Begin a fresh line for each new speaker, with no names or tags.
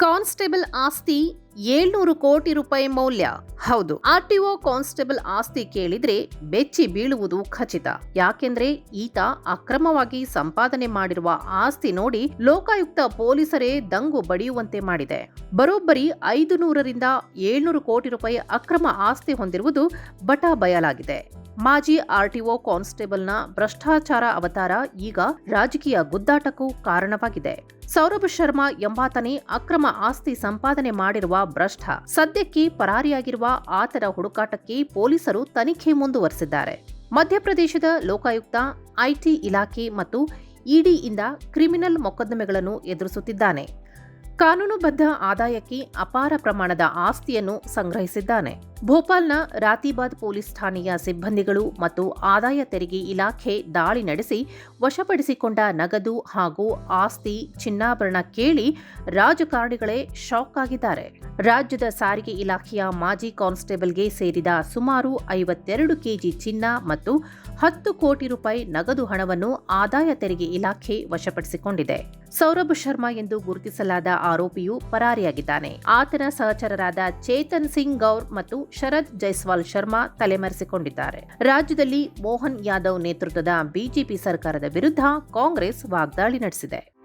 Constable ಆಸ್ತಿ ಏಳ್ನೂರು ಕೋಟಿ ರೂಪಾಯಿ ಮೌಲ್ಯ. ಹೌದು ಆರ್ಟಿಒ ಕಾನ್ಸ್ಟೇಬಲ್ ಆಸ್ತಿ ಕೇಳಿದ್ರೆ ಬೆಚ್ಚಿ ಬೀಳುವುದು ಖಚಿತ. ಯಾಕೆಂದ್ರೆ ಈತ ಅಕ್ರಮವಾಗಿ ಸಂಪಾದನೆ ಮಾಡಿರುವ ಆಸ್ತಿ ನೋಡಿ ಲೋಕಾಯುಕ್ತ ಪೊಲೀಸರೇ ದಂಗು ಬಡಿಯುವಂತೆ ಮಾಡಿದೆ. ಬರೋಬ್ಬರಿ ಐದು ನೂರರಿಂದ ಏಳ್ನೂರು ಕೋಟಿ ರೂಪಾಯಿ ಅಕ್ರಮ ಆಸ್ತಿ ಹೊಂದಿರುವುದು ಬಟಾ ಬಯಲಾಗಿದೆ ಮಾಜಿ ಆರ್ಟಿಒ ಕಾನ್ಸ್ಟೇಬಲ್ನ ಭ್ರಷ್ಟಾಚಾರ ಅವತಾರ ಈಗ ರಾಜಕೀಯ ಗುದ್ದಾಟಕ್ಕೂ ಕಾರಣವಾಗಿದೆ. ಸೌರಭ್ ಶರ್ಮಾ ಎಂಬಾತನೇ ಅಕ್ರಮ ಆಸ್ತಿ ಸಂಪಾದನೆ ಮಾಡಿರುವ ಭ್ರಷ್ಟ, ಸದ್ಯಕ್ಕೆ ಪರಾರಿಯಾಗಿರುವ ಆತನ ಹುಡುಕಾಟಕ್ಕೆ ಪೊಲೀಸರು ತನಿಖೆ ಮುಂದುವರೆಸಿದ್ದಾರೆ. ಮಧ್ಯಪ್ರದೇಶದ ಲೋಕಾಯುಕ್ತ, ಐಟಿ ಇಲಾಖೆ ಮತ್ತು ಇಡಿಯಿಂದ ಕ್ರಿಮಿನಲ್ ಮೊಕದ್ದಮೆಗಳನ್ನು ಎದುರಿಸುತ್ತಿದ್ದಾನೆ. ಕಾನೂನುಬದ್ಧ ಆದಾಯಕ್ಕೆ ಅಪಾರ ಪ್ರಮಾಣದ ಆಸ್ತಿಯನ್ನು ಸಂಗ್ರಹಿಸಿದ್ದಾನೆ. ಭೋಪಾಲ್ನ ರಾತಿಬಾದ್ ಪೊಲೀಸ್ ಠಾಣೆಯ ಸಿಬ್ಬಂದಿಗಳು ಮತ್ತು ಆದಾಯ ತೆರಿಗೆ ಇಲಾಖೆ ದಾಳಿ ನಡೆಸಿ ವಶಪಡಿಸಿಕೊಂಡ ನಗದು ಹಾಗೂ ಆಸ್ತಿ ಚಿನ್ನಾಭರಣ ಕೇಳಿ ರಾಜಕಾರಣಿಗಳೇ ಶಾಕ್ ಆಗಿದ್ದಾರೆ. ರಾಜ್ಯದ ಸಾರಿಗೆ ಇಲಾಖೆಯ ಮಾಜಿ ಕಾನ್ಸ್ಟೇಬಲ್ಗೆ ಸೇರಿದ ಸುಮಾರು ಐವತ್ತೆರಡು ಕೆಜಿ ಚಿನ್ನ ಮತ್ತು ಹತ್ತು ಕೋಟಿ ರೂಪಾಯಿ ನಗದು ಹಣವನ್ನು ಆದಾಯ ತೆರಿಗೆ ಇಲಾಖೆ ವಶಪಡಿಸಿಕೊಂಡಿದೆ. ಸೌರಭ್ ಶರ್ಮಾ ಎಂದು ಗುರುತಿಸಲಾದ ಆರೋಪಿಯು ಪರಾರಿಯಾಗಿದ್ದಾನೆ. ಆತನ ಸಹಚರರಾದ ಚೇತನ್ ಸಿಂಗ್ ಗೌರ್ ಮತ್ತು ಶರದ್ ಜೈಸ್ವಾಲ್ ಶರ್ಮಾ ತಲೆಮರೆಸಿಕೊಂಡಿದ್ದಾರೆ. ರಾಜ್ಯದಲ್ಲಿ ಮೋಹನ್ ಯಾದವ್ ನೇತೃತ್ವದ ಬಿಜೆಪಿ ಸರ್ಕಾರದ ವಿರುದ್ಧ ಕಾಂಗ್ರೆಸ್ ವಾಗ್ದಾಳಿ ನಡೆಸಿದೆ.